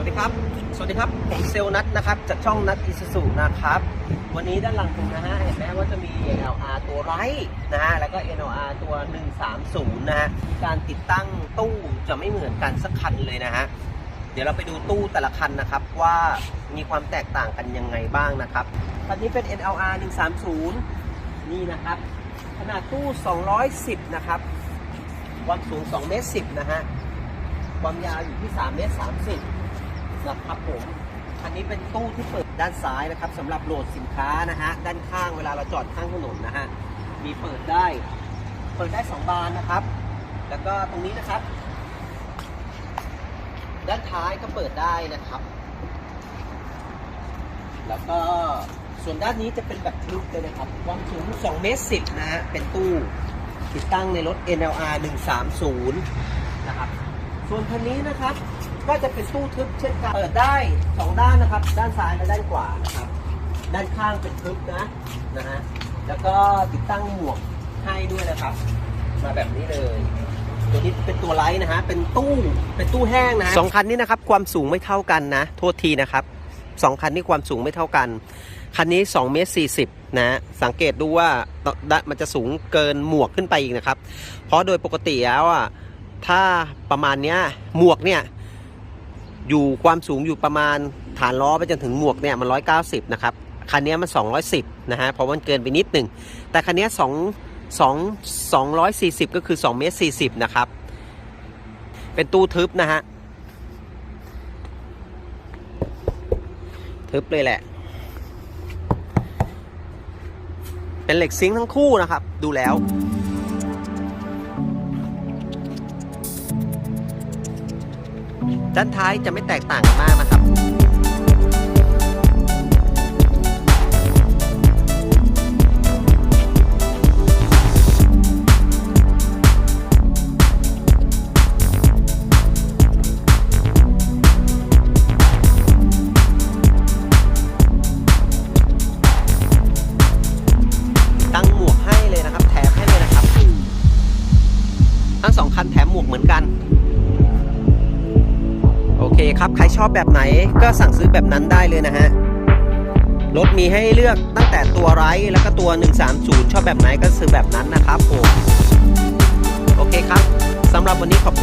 วัสดีครับ สวัสดีครับ ผมเซลนัทนะครับ จากช่องนัทอิสสุนะครับ วันนี้ด้านหลังผมนะฮะ เห็นไหมว่าจะมี NLR ตัวไรนะฮะ แล้วก็ NLR ตัว 130 นะฮะ การติดตั้งตู้จะไม่เหมือนกันสักคันเลยนะฮะ เดี๋ยวเราไปดูตู้แต่ละคันนะครับ ว่ามีความแตกต่างกันยังไงบ้างนะครับ คันนี้เป็น NLR 130 นี่นะครับ ขนาดตู้ 210 นะครับ ความสูง2เมตร10 นะฮะความยาวอยู่ที่3เมตร30 นะครับผมอันนี้เป็นตู้ที่เปิดด้านซ้ายนะครับสำหรับโหลดสินค้านะฮะด้านข้างเวลาเราจอดข้างถนนนะฮะมีเปิดได้ เปิดได้ 2 บานนะครับ แล้วก็ตรงนี้นะครับ ด้านท้ายก็เปิดได้นะครับ แล้วก็ส่วนด้านนี้จะเป็นแบบทึบเลยนะครับความสูง2เมตร10นะฮะเป็นตู้ติดตั้งในรถ NLR 130 นะครับ ส่วนคันนี้นะครับ ก็จะเป็นตู้ทึบเช่นกัน เปิดได้สองด้านนะครับ ด้านซ้ายและด้านขวานะครับ ด้านข้างเป็นทึบนะนะฮะ แล้วก็ติดตั้งหมวกให้ด้วยนะครับ มาแบบนี้เลย ตัวนี้เป็นตัวไลท์นะฮะ เป็นตู้เป็นตู้แห้งนะสองคันนี้นะครับความสูงไม่เท่ากันนะ โทษทีนะครับสองคันนี้ความสูงไม่เท่ากัน คันนี้2เมตร40นะสังเกตดูว่ามันจะสูงเกินหมวกขึ้นไปอีกนะครับ เพราะโดยปกติแล้วอะถ้าประมาณเนี้ยหมวกเนี่ย อยู่ความสูงอยู่ประมาณฐานล้อไปจนถึงหมวกเนี่ยมัน 190 นะครับ คันนี้มัน 210 นะฮะเพราะมันเกินไปนิดหนึ่ง แต่คันนี้2 2 240 ก็คือ2เมตร40 นะครับ เป็นตู้ทึบนะฮะ ทึบเลยแหละ เป็นเหล็กซิงค์ทั้งคู่นะครับ ดูแล้ว ด้านท้ายจะไม่แตกต่างกันมากนะครับตั้งหมวกให้เลยนะครับแถมให้เลยนะครับทั้งสองคันแถมหมวกเหมือนกัน เคครับ ใครชอบแบบไหนก็สั่งซื้อแบบนั้นได้เลยนะฮะ รถมีให้เลือกตั้งแต่ตัวไร้แล้วก็ตัว 130 ชอบแบบไหนก็ซื้อแบบนั้นนะครับผม โอเคครับสำหรับวันนี้ขอบ